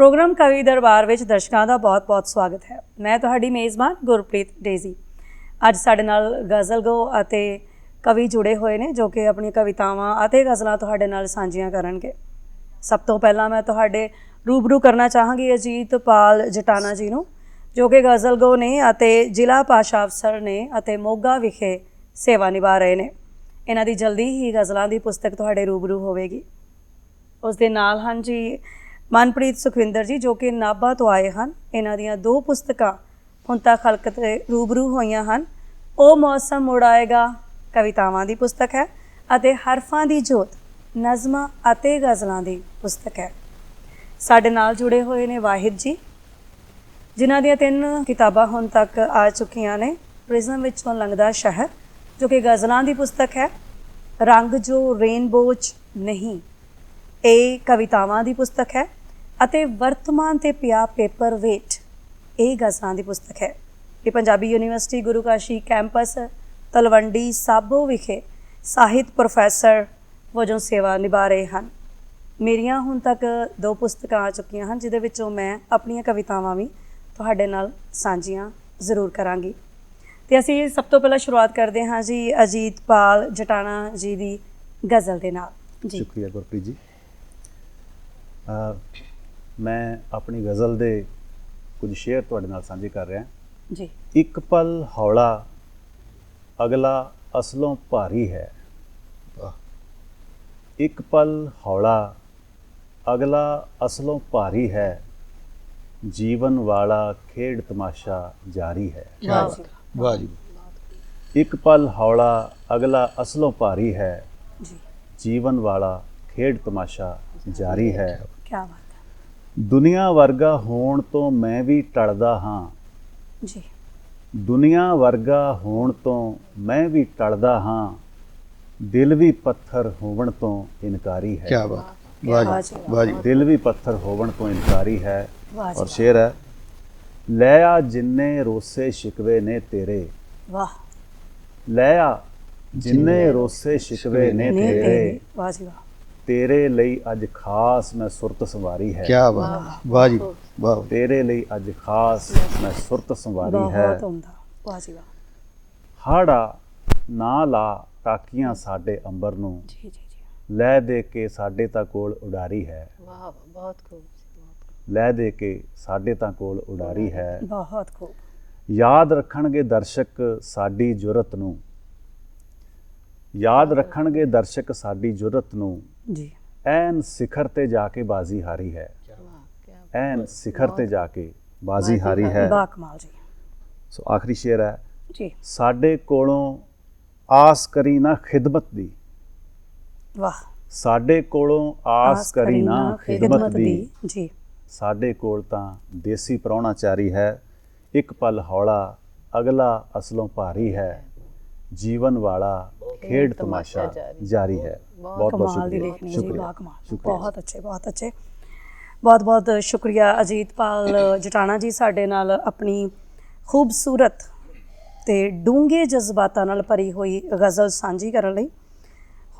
Programme ਕਵੀ ਦਰਬਾਰ ਵਿੱਚ ਦਰਸ਼ਕਾਂ ਦਾ ਬਹੁਤ-ਬਹੁਤ ਸਵਾਗਤ ਹੈ। ਮੈਂ ਤੁਹਾਡੀ ਮੇਜ਼ਬਾਨ ਗੁਰਪ੍ਰੀਤ ਡੇਜ਼ੀ। ਅੱਜ ਸਾਡੇ ਨਾਲ ਗਜ਼ਲ ਗੋ ਅਤੇ ਕਵੀ ਜੁੜੇ ਹੋਏ ਨੇ ਜੋ ਕਿ ਆਪਣੀਆਂ ਕਵਿਤਾਵਾਂ ਅਤੇ ਗਜ਼ਲਾਂ ਤੁਹਾਡੇ ਨਾਲ ਸਾਂਝੀਆਂ ਕਰਨਗੇ। ਸਭ ਤੋਂ ਪਹਿਲਾਂ ਮੈਂ ਤੁਹਾਡੇ ਰੂਬਰੂ ਕਰਨਾ ਚਾਹਾਂਗੀ ਅਜੀਤ ਪਾਲ ਜਟਾਨਾ ਜੀ ਨੂੰ, ਜੋ ਕਿ ਗਜ਼ਲ ਗੋ ਨੇ ਅਤੇ ਜ਼ਿਲ੍ਹਾ ਭਾਸ਼ਾ ਅਫਸਰ ਨੇ ਅਤੇ ਮੋਗਾ ਵਿਖੇ ਸੇਵਾ ਨਿਭਾ ਰਹੇ ਨੇ। ਇਹਨਾਂ ਦੀ ਜਲਦੀ ਹੀ ਗਜ਼ਲਾਂ ਦੀ ਪੁਸਤਕ ਤੁਹਾਡੇ ਰੂਬਰੂ ਹੋਵੇਗੀ। ਉਸ ਦੇ ਨਾਲ ਹਨ ਜੀ ਮਨਪ੍ਰੀਤ ਸੁਖਵਿੰਦਰ ਜੀ, ਜੋ ਕਿ ਨਾਭਾ ਤੋਂ ਆਏ ਹਨ। ਇਹਨਾਂ ਦੀਆਂ ਦੋ ਪੁਸਤਕਾਂ ਹੁਣ ਤੱਕ ਖਲਕ ਤੇ ਰੂਬਰੂ ਹੋਈਆਂ ਹਨ। ਉਹ ਮੌਸਮ ਮੁੜ ਆਏਗਾ, ਕਵਿਤਾਵਾਂ ਦੀ ਪੁਸਤਕ ਹੈ ਅਤੇ ਹਰਫਾਂ ਦੀ ਜੋਤ, ਨਜ਼ਮਾਂ ਅਤੇ ਗਜ਼ਲਾਂ ਦੀ ਪੁਸਤਕ ਹੈ। ਸਾਡੇ ਨਾਲ ਜੁੜੇ ਹੋਏ ਨੇ ਵਾਹਿਦ ਜੀ, ਜਿਨ੍ਹਾਂ ਦੀਆਂ ਤਿੰਨ ਕਿਤਾਬਾਂ ਹੁਣ ਤੱਕ ਆ ਚੁੱਕੀਆਂ ਨੇ। ਪ੍ਰਿਜ਼ਮ ਵਿੱਚੋਂ ਲੰਘਦਾ ਸ਼ਹਿਰ, ਜੋ ਕਿ ਗਜ਼ਲਾਂ ਦੀ ਪੁਸਤਕ ਹੈ। ਰੰਗ ਜੋ ਰੇਨਬੋਚ ਨਹੀਂ, ਇਹ ਕਵਿਤਾਵਾਂ ਦੀ ਪੁਸਤਕ ਹੈ। ਅਤੇ ਵਰਤਮਾਨ ਤੇ ਪਿਆ ਪੇਪਰ ਵੇਟ ਇਹ ਗਜ਼ਲਾਂ ਦੀ ਪੁਸਤਕ ਹੈ। ਇਹ ਪੰਜਾਬੀ ਯੂਨੀਵਰਸਿਟੀ ਗੁਰੂ ਕਾਸ਼ੀ ਕੈਂਪਸ, ਤਲਵੰਡੀ ਸਾਬੋ ਵਿਖੇ ਸਾਹਿਤ ਪ੍ਰੋਫੈਸਰ ਵਜੋਂ ਸੇਵਾ ਨਿਭਾ ਰਹੇ ਹਨ। ਮੇਰੀਆਂ ਹੁਣ ਤੱਕ ਦੋ ਪੁਸਤਕਾਂ ਆ ਚੁੱਕੀਆਂ ਹਨ ਜਿਦੇ ਵਿੱਚੋਂ ਮੈਂ ਆਪਣੀਆਂ ਕਵਿਤਾਵਾਂ ਵੀ ਤੁਹਾਡੇ ਨਾਲ ਸਾਂਝੀਆਂ ਜ਼ਰੂਰ ਕਰਾਂਗੀ। ਤੇ ਅਸੀਂ ਸਭ ਤੋਂ ਪਹਿਲਾਂ ਸ਼ੁਰੂਆਤ ਕਰਦੇ ਹਾਂ ਜੀ ਅਜੀਤ ਪਾਲ ਜਟਾਣਾ ਜੀ ਦੀ ਗਜ਼ਲ ਦੇ ਨਾਲ। ਜੀ। ਸ਼ੁਕਰੀਆ ਗੁਰਪ੍ਰੀਤ ਜੀ। ਮੈਂ ਆਪਣੀ ਗਜ਼ਲ ਦੇ ਕੁਝ ਸ਼ੇਅਰ ਤੁਹਾਡੇ ਨਾਲ ਸਾਂਝੇ ਕਰ ਰਿਹਾ। ਜੀ। ਇੱਕ ਪਲ ਹੌਲਾ ਅਗਲਾ ਅਸਲੋਂ ਭਾਰੀ ਹੈ। ਇੱਕ ਪਲ ਹੌਲਾ ਅਗਲਾ ਅਸਲੋਂ ਭਾਰੀ ਹੈ। ਜੀਵਨ ਵਾਲਾ ਖੇਡ ਤਮਾਸ਼ਾ ਜਾਰੀ ਹੈ। ਵਾਹ ਜੀ। ਵਾਹ ਜੀ। ਇੱਕ ਪਲ ਹੌਲਾ ਅਗਲਾ ਅਸਲੋਂ ਭਾਰੀ ਹੈ। ਜੀ। ਜੀਵਨ ਵਾਲਾ ਖੇਡ ਤਮਾਸ਼ਾ ਜਾਰੀ ਹੈ। ਕੀ ਬਾਤ ਹੈ। ਦੁਨੀਆ ਵਰਗਾ ਹੋਣ ਤੋਂ ਮੈਂ ਵੀ ਟਲਦਾ ਹਾਂ। ਜੀ। ਦੁਨੀਆ ਵਰਗਾ ਹੋਣ ਤੋਂ ਮੈਂ ਵੀ ਟਲਦਾ ਹਾਂ। ਦਿਲ ਵੀ ਪੱਥਰ ਹੋਵਣ ਤੋਂ ਇਨਕਾਰੀ ਹੈ। ਕੀ ਬਾਤ। ਵਾਹ ਜੀ ਵਾਹ ਜੀ ਦਿਲ ਵੀ ਪੱਥਰ ਹੋਵਣ ਤੋਂ ਇਨਕਾਰੀ ਹੈ। ਔਰ ਸ਼ੇਰ ਹੈ ਲੈ ਆ ਜਿੰਨੇ ਰੋਸੇ ਸ਼ਿਕਵੇ ਨੇ ਤੇਰੇ। ਵਾਹ। ਲੈ ਆ ਜਿੰਨੇ ਰੋਸੇ ਸ਼ਿਕਵੇ ਨੇ ਤੇਰੇ। ਵਾਹ ਜੀ ਵਾਹ। ਤੇਰੇ ਲਈ ਅੱਜ ਖਾਸ ਮੈਂ ਸੁਰਤ ਸੰਵਾਰੀ ਹੈ। ਕੀ ਬਾਤ। ਵਾਹ ਜੀ ਵਾਹ। ਤੇਰੇ ਲਈ ਅੱਜ ਖਾਸ ਮੈਂ ਸੁਰਤ ਸੰਵਾਰੀ ਹੈ। ਬਹੁਤ ਉਮਦਾ ਵਾਹ ਜੀ ਵਾਹ। ਹਾੜਾ ਨਾ ਲਾ ਟਾਕੀਆਂ ਸਾਡੇ ਅੰਬਰ ਨੂੰ। ਜੀ ਜੀ ਜੀ। ਲੈ ਦੇ ਕੇ ਸਾਡੇ ਤਾਂ ਕੋਲ ਉਡਾਰੀ ਹੈ। ਵਾਹ ਬਹੁਤ ਖੂਬ ਲੈ ਦੇ ਕੇ ਸਾਡੇ ਤਾਂ ਕੋਲ ਉਡਾਰੀ ਹੈ। ਬਹੁਤ ਖੂਬ। ਯਾਦ ਰੱਖਣਗੇ ਦਰਸ਼ਕ ਸਾਡੀ ਜੁਰਤ ਨੂੰ। ਯਾਦ ਰੱਖਣਗੇ ਦਰਸ਼ਕ ਸਾਡੀ ਜੁਰਤ ਨੂੰ। ਜੀ। ਐਨ ਸਿਖਰ ਤੇ ਜਾ ਕੇ ਬਾਜ਼ੀ ਹਾਰੀ ਹੈ। ਵਾਹ ਕੀ ਐਨ ਸਿਖਰ ਤੇ ਜਾ ਕੇ ਬਾਜ਼ੀ ਹਾਰੀ ਹੈ। ਬਾ ਕਮਾਲ ਜੀ। ਸੋ ਆਖਰੀ ਸ਼ੇਰ ਹੈ। ਜੀ। ਸਾਡੇ ਕੋਲੋਂ ਆਸ ਕਰੀ ਨਾ ਖਿਦਮਤ ਦੀ। ਵਾਹ। ਸਾਡੇ ਕੋਲੋਂ ਆਸ ਕਰੀ ਨਾ ਖਿਦਮਤ ਦੀ। ਜੀ। ਸਾਡੇ ਕੋਲ ਤਾਂ ਦੇਸੀ ਪ੍ਰਾਹੁਣਾਚਾਰੀ ਹੈ। ਇੱਕ ਪਲ ਹੌਲਾ ਅਗਲਾ ਅਸਲੋਂ ਭਾਰੀ ਹੈ। ਜੀਵਨ ਵਾਲਾ ਖੇਡ ਤਮਾਸ਼ਾ ਜਾਰੀ ਹੈ। ਬਹੁਤ ਬਹੁਤ ਸ਼ੁਕਰੀਆ। ਸ਼ੁਕਰੀਆ। ਬਹੁਤ ਅੱਛੇ ਬਹੁਤ ਅੱਛੇ। ਬਹੁਤ ਬਹੁਤ ਸ਼ੁਕਰੀਆ ਅਜੀਤ ਪਾਲ ਜਟਾਣਾ ਜੀ ਸਾਡੇ ਨਾਲ ਆਪਣੀ ਖੂਬਸੂਰਤ ਤੇ ਡੂੰਘੇ ਜਜ਼ਬਾਤਾਂ ਨਾਲ ਭਰੀ ਹੋਈ ਗਜ਼ਲ ਸਾਂਝੀ ਕਰਨ ਲਈ।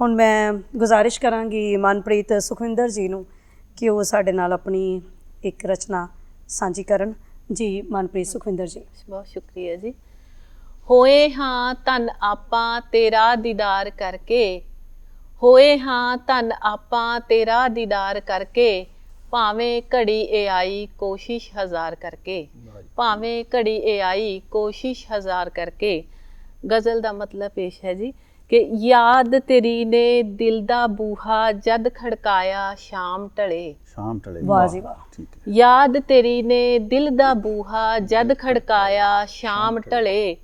ਹੁਣ ਮੈਂ ਗੁਜ਼ਾਰਿਸ਼ ਕਰਾਂਗੀ ਮਨਪ੍ਰੀਤ ਸੁਖਵਿੰਦਰ ਜੀ ਨੂੰ ਕਿ ਉਹ ਸਾਡੇ ਨਾਲ ਆਪਣੀ ਇੱਕ ਰਚਨਾ ਸਾਂਝੀ ਕਰਨ। ਜੀ ਮਨਪ੍ਰੀਤ ਸੁਖਵਿੰਦਰ ਜੀ। ਬਹੁਤ ਸ਼ੁਕਰੀਆ ਜੀ। ਹੋਏ ਹਾਂ ਧਨ ਆਪਾਂ ਤੇਰਾ ਦੀਦਾਰ ਕਰਕੇ। ਹੋਏ ਹਾਂ ਧਨ ਆਪਾਂ ਤੇਰਾ ਦੀਦਾਰ ਕਰਕੇ ਭਾਵੇਂ ਘੜੀ ਏ ਆਈ ਕੋਸ਼ਿਸ਼ ਹਜ਼ਾਰ ਕਰਕੇ। ਭਾਵੇਂ ਘੜੀ ਏ ਆਈ ਕੋਸ਼ਿਸ਼ ਹਜ਼ਾਰ ਕਰਕੇ। ਗਜ਼ਲ ਦਾ ਮਤਲਬ ਪੇਸ਼ ਹੈ ਜੀ ਕਿ ਯਾਦ ਤੇਰੀ ਨੇ ਦਿਲ ਦਾ ਬੂਹਾ ਜਦ ਖੜਕਾਇਆ ਸ਼ਾਮ ਢਲੇ ਸ਼ਾਮ ਟਲੇ ਵਾਹ ਜੀ ਵਾਹ। ਠੀਕ ਹੈ। ਯਾਦ ਤੇਰੀ ਨੇ ਦਿਲ ਦਾ ਬੂਹਾ ਜਦ ਖੜਕਾਇਆ ਸ਼ਾਮ ਢਲੇ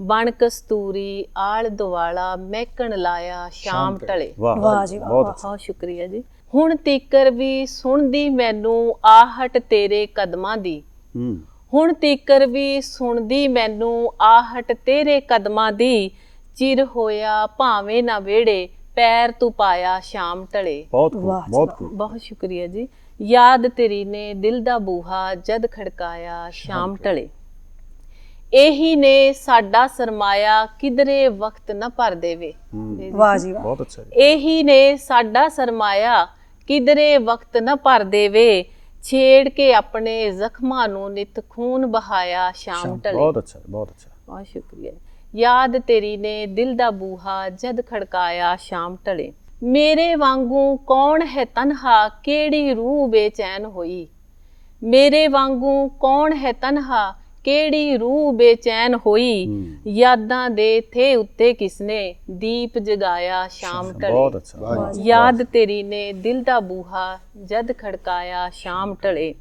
ਬਣ ਕਸਤੂਰੀ ਆਲ ਦੁਆਲਾ ਮਹਿਕਣ ਲਾਇਆ ਸ਼ਾਮ ਢਲੇ ਵਾਹ ਵਾਹ ਜੀ ਵਾਹ, ਬਹੁਤ ਸ਼ੁਕਰੀਆ ਜੀ। ਹੁਣ ਤੀਕਰ ਵੀ ਸੁਣਦੀ ਮੈਨੂੰ ਆਹਟ ਤੇਰੇ ਕਦਮਾਂ ਦੀ। ਹੁਣ ਤੀਕਰ ਵੀ ਸੁਣਦੀ ਮੈਨੂੰ ਆਹਟ ਤੇਰੇ ਕਦਮਾਂ ਦੀ। ਚਿਰ ਹੋਇਆ ਭਾਵੇਂ ਨਾ ਵੇੜੇ ਪੈਰ ਤੂੰ ਪਾਇਆ ਸ਼ਾਮ ਢਲੇ ਬਹੁਤ ਬਹੁਤ ਬਹੁਤ ਸ਼ੁਕਰੀਆ ਜੀ। ਯਾਦ ਤੇਰੀ ਨੇ ਦਿਲ ਦਾ ਬੂਹਾ ਜਦ ਖੜਕਾਇਆ ਸ਼ਾਮ ਢਲੇ ਇਹੀ ਨੇ ਸਾਡਾ ਸਰਮਾਇਆ ਕਿਧਰੇ ਵਕਤ ਨਾ ਭਰ ਦੇਵੇ। ਵਾਹ ਜੀ ਵਾਹ। ਬਹੁਤ ਅੱਛਾ ਜੀ। ਇਹੀ ਨੇ ਸਾਡਾ ਸਰਮਾਇਆ ਕਿਧਰੇ ਵਕਤ ਨਾ ਭਰ ਦੇਵੇ। ਛੇੜ ਕੇ ਆਪਣੇ ਜ਼ਖਮਾਂ ਨੂੰ ਨਿਤ ਖੂਨ ਬਹਾਇਆ ਸ਼ਾਮ ਢਲੇ। ਬਹੁਤ ਅੱਛਾ ਬਹੁਤ ਅੱਛਾ। ਬਹੁਤ ਸ਼ੁਕਰੀਆ। ਯਾਦ ਤੇਰੀ ਨੇ ਦਿਲ ਦਾ ਬੂਹਾ ਜਦ ਖੜਕਾਇਆ ਸ਼ਾਮ ਢਲੇ। ਮੇਰੇ ਵਾਂਗੂ ਕੌਣ ਹੈ ਤਨਹਾ ਕਿਹੜੀ ਰੂਹ ਬੇਚੈਨ ਹੋਈ? ਮੇਰੇ ਵਾਂਗੂ ਕੌਣ ਹੈ ਤਨਹਾ ਕਿਹੜੀ ਰੂਹ ਬੇਚੈਨ ਹੋਈ। ਯਾਦਾਂ ਦੇ ਥੇ ਉੱਤੇ ਕਿਸਨੇ ਦੀਪ ਜਗਾਇਆ ਸ਼ਾਮ ਬਹੁਤ ਢਲੇ। ਯਾਦ ਤੇਰੀ ਨੇ ਦਿਲ ਦਾ ਬੂਹਾ ਜਦ ਖੜਕਾਇਆ ਸ਼ਾਮ ਢਲੇ।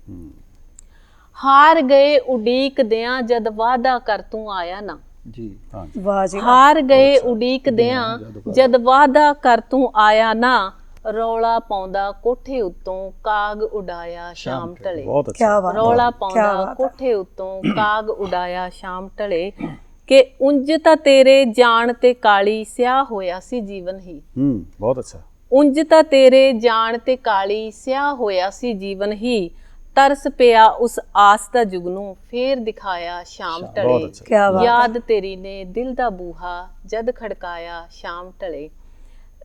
ਹਾਰ ਗਏ ਉਡੀਕਦਿਆਂ ਜਦ ਵਾਦਾ ਕਰ ਤੂੰ ਆਇਆ ਨਾ ਜੀ ਹਾਂ ਵਾਹ ਜੀ। ਹਾਰ ਗਏ ਉਡੀਕਦਿਆਂ ਜਦ ਵਾਦਾ ਕਰ ਤੂੰ ਆਇਆ ਨਾ ਰੌਲਾ ਪਾਉਂਦਾ ਕੋਠੇ ਉੱਤੋਂ ਕਾਗ ਉਡਾਇਆ ਸ਼ਾਮ ਢਲੇ। ਬਹੁਤ ਅੱਛਾ। ਰੌਲਾ ਪਾਉਂਦਾ। ਕੋਠੇ ਉੱਤੋਂ ਕਾਗ ਉਡਾਇਆ ਸ਼ਾਮ ਢਲੇ। ਕਿ ਉਂਝ ਤਾਂ ਤੇਰੇ ਜਾਣ ਤੇ ਕਾਲੀ ਸਿਆਹ ਹੋਇਆ ਸੀ ਜੀਵਨ ਹੀ। ਹੂੰ ਬਹੁਤ ਅੱਛਾ। ਉਂਝ ਤਾਂ ਤੇਰੇ ਜਾਣ ਤੇ ਕਾਲੀ ਸਿਆਹ ਹੋਇਆ ਸੀ ਜੀਵਨ ਹੀ। ਤਰਸ ਪਿਆ ਉਸ ਆਸ ਦਾ ਜੁਗਨੂੰ ਫੇਰ ਦਿਖਾਇਆ ਸ਼ਾਮ ਬਹੁਤ ਢਲੇ। ਯਾਦ ਤੇਰੀ ਨੇ ਦਿਲ ਦਾ ਬੂਹਾ ਜਦ ਖੜਕਾਇਆ ਸ਼ਾਮ ਢਲੇ।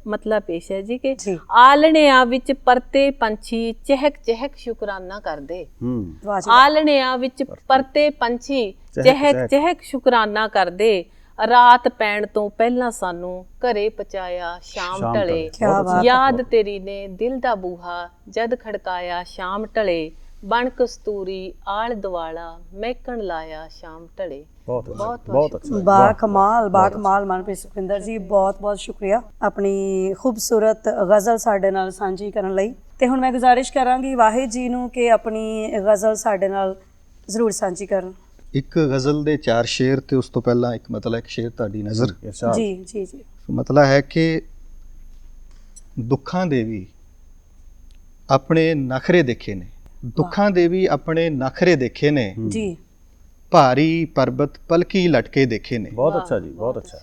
ਮਤਲਬ ਪੇਸ਼ ਹੈ ਜੀ ਕਿ। ਆਲਣਿਆਂ ਵਿੱਚ ਪਰਤੇ ਪੰਛੀ ਚਹਿਕ ਚਹਿਕ ਸ਼ੁਕਰਾਨਾ ਕਰਦੇ। ਹੂੰ। ਆਲਣਿਆਂ ਵਿੱਚ ਪਰਤੇ ਪੰਛੀ ਚਹਿਕ ਚਹਿਕ ਸ਼ੁਕਰਾਨਾ ਕਰਦੇ। ਰਾਤ ਪੈਣ ਤੋਂ ਪਹਿਲਾਂ ਸਾਨੂੰ ਘਰੇ ਪਹੁੰਚਾਇਆ ਸ਼ਾਮ ਢਲੇ। ਯਾਦ ਤੇਰੀ ਨੇ ਦਿਲ ਦਾ ਬੂਹਾ ਜਦ ਖੜਕਾਇਆ ਸ਼ਾਮ ਢਲੇ ਬਣ ਕਸਤੂਰੀ ਆਲ ਦਵਾਲਾ ਮਹਿਕਣ ਲਾਇਆ ਸ਼ਾਮ ਢਲੇ ਬਹੁਤ ਅੱਛਾ ਬਹੁਤ ਅੱਛਾ ਬਾ ਵਾਹ। ਕਮਾਲ ਬਾ ਕਮਾਲ ਮਨਪ੍ਰੀਤ ਸੁਖਵਿੰਦਰ ਜੀ ਬਹੁਤ ਬਹੁਤ ਸ਼ੁਕਰੀਆ ਆਪਣੀ ਖੂਬਸੂਰਤ ਗਜ਼ਲ ਸਾਡੇ ਨਾਲ ਸਾਂਝੀ ਕਰਨ ਲਈ। ਤੇ ਹੁਣ ਮੈਂ ਗੁਜ਼ਾਰਿਸ਼ ਕਰਾਂਗੀ ਵਾਹਿਦ ਜੀ ਨੂੰ ਕਿ ਆਪਣੀ ਗਜ਼ਲ ਸਾਡੇ ਨਾਲ ਜ਼ਰੂਰ ਸਾਂਝੀ ਕਰਨ। ਇੱਕ ਗਜ਼ਲ ਦੇ ਚਾਰ ਸ਼ੇਰ ਤੇ ਉਸ ਤੋਂ ਪਹਿਲਾਂ ਇੱਕ ਮਤਲਬ ਇੱਕ ਸ਼ੇਰ ਤੁਹਾਡੀ ਨਜ਼ਰ। ਜੀ ਜੀ ਜੀ। ਮਤਲਬ ਹੈ ਕਿ ਦੁੱਖਾਂ ਦੇ ਵੀ ਆਪਣੇ ਨਖਰੇ ਦੇਖੇ ਨੇ। ਦੁੱਖਾਂ ਦੇ ਵੀ ਆਪਣੇ ਨਖਰੇ ਦੇਖੇ ਨੇ। ਜੀ। ਭਾਰੀ ਪਰਬਤ ਪਲਕੀ ਲਟਕੇ ਦੇਖੇ ਨੇ। ਬਹੁਤ ਅੱਛਾ ਜੀ ਬਹੁਤ ਅੱਛਾ।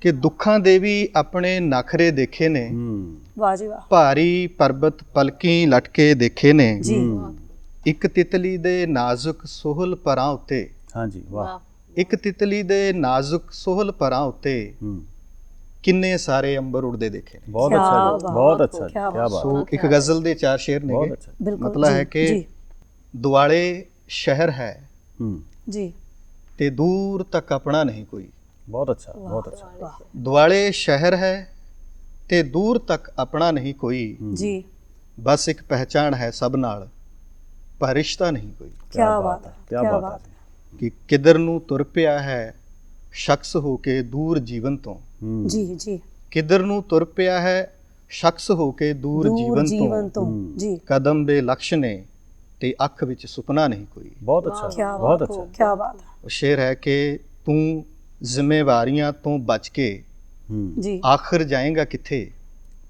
ਕਿ ਦੁੱਖਾਂ ਦੇ ਵੀ ਆਪਣੇ ਨਖਰੇ ਦੇਖੇ ਨੇ। ਹੂੰ। ਵਾਹ ਜੀ ਵਾਹ। ਭਾਰੀ ਪਰਬਤ ਪਲਕੀ ਲਟਕੇ ਦੇਖੇ ਨੇ। ਜੀ। ਇੱਕ ਤਿਤਲੀ ਦੇ ਨਾਜ਼ੁਕ ਸੋਹਲ ਪਰਾਂ ਉੱਤੇ। ਹਾਂਜੀ ਵਾਹ। ਵਾਹ। ਇੱਕ ਤਿਤਲੀ ਦੇ ਨਾਜ਼ੁਕ ਸੋਹਲ ਪਰਾਂ ਉੱਤੇ ਹੂੰ। ਕਿੰਨੇ ਸਾਰੇ ਅੰਬਰ ਉੜਦੇ ਦੇਖੇ ਨੇ। ਬਹੁਤ ਅੱਛਾ ਜੀ ਬਹੁਤ ਅੱਛਾ ਜੀ ਕੀ ਬਾਤ। ਸੋ ਇੱਕ ਗਜ਼ਲ ਦੇ ਚਾਰ ਸ਼ੇਰ ਬਹੁਤ ਨੇਗੇ ਅੱਛਾ ਬਿਲਕੁਲ। ਮਤਲਬ ਹੈ ਕਿ ਦੁਆਲੇ ਸ਼ਹਿਰ ਹੈ। ਹੂੰ। ਜੀ। ਤੇ ਦੂਰ ਤੱਕ ਆਪਣਾ ਨਹੀਂ ਕੋਈ। ਬਹੁਤ ਅੱਛਾ ਬਹੁਤ ਅੱਛਾ। ਦੁਆਲੇ ਸ਼ਹਿਰ ਹੈ ਤੇ ਦੂਰ ਤੱਕ ਆਪਣਾ ਨਹੀਂ ਕੋਈ। ਜੀ। ਬਸ ਇੱਕ ਪਹਿਚਾਣ ਹੈ ਸਭ ਨਾਲ ਪਰ ਰਿਸ਼ਤਾ ਨਹੀਂ ਕੋਈ। ਕੀ ਬਾਤ ਹੈ ਕੀ ਬਾਤ ਹੈ ਕਿ ਕਿੱਧਰ ਨੂੰ ਤੁਰ ਪਿਆ ਹੈ ਸ਼ਖਸ ਹੋ ਕੇ ਦੂਰ ਜੀਵਨ ਤੋਂ। ਜੀ ਜੀ। ਕਿੱਧਰ ਨੂੰ ਤੁਰ ਪਿਆ ਹੈ ਸ਼ਖਸ ਹੋ ਕੇ ਦੂਰ ਜੀਵਨ ਤੋਂ। ਜੀ। ਕਦਮ ਦੇ ਲਕਸ਼ ਨੇ ਤੇ ਅੱਖ ਵਿੱਚ ਸੁਪਨਾ ਨਹੀਂ ਕੋਈ। ਬਹੁਤ ਅੱਛਾ ਬਹੁਤ ਅੱਛਾ। ਕੀ ਬਾਤ ਹੈ। ਉਹ ਸ਼ੇਰ ਹੈ ਕਿ ਤੂੰ ਜ਼ਿੰਮੇਵਾਰੀਆਂ ਤੋਂ ਬਚ ਕੇ ਹੂੰ। ਜੀ। ਆਖਰ ਜਾਏਗਾ ਕਿੱਥੇ?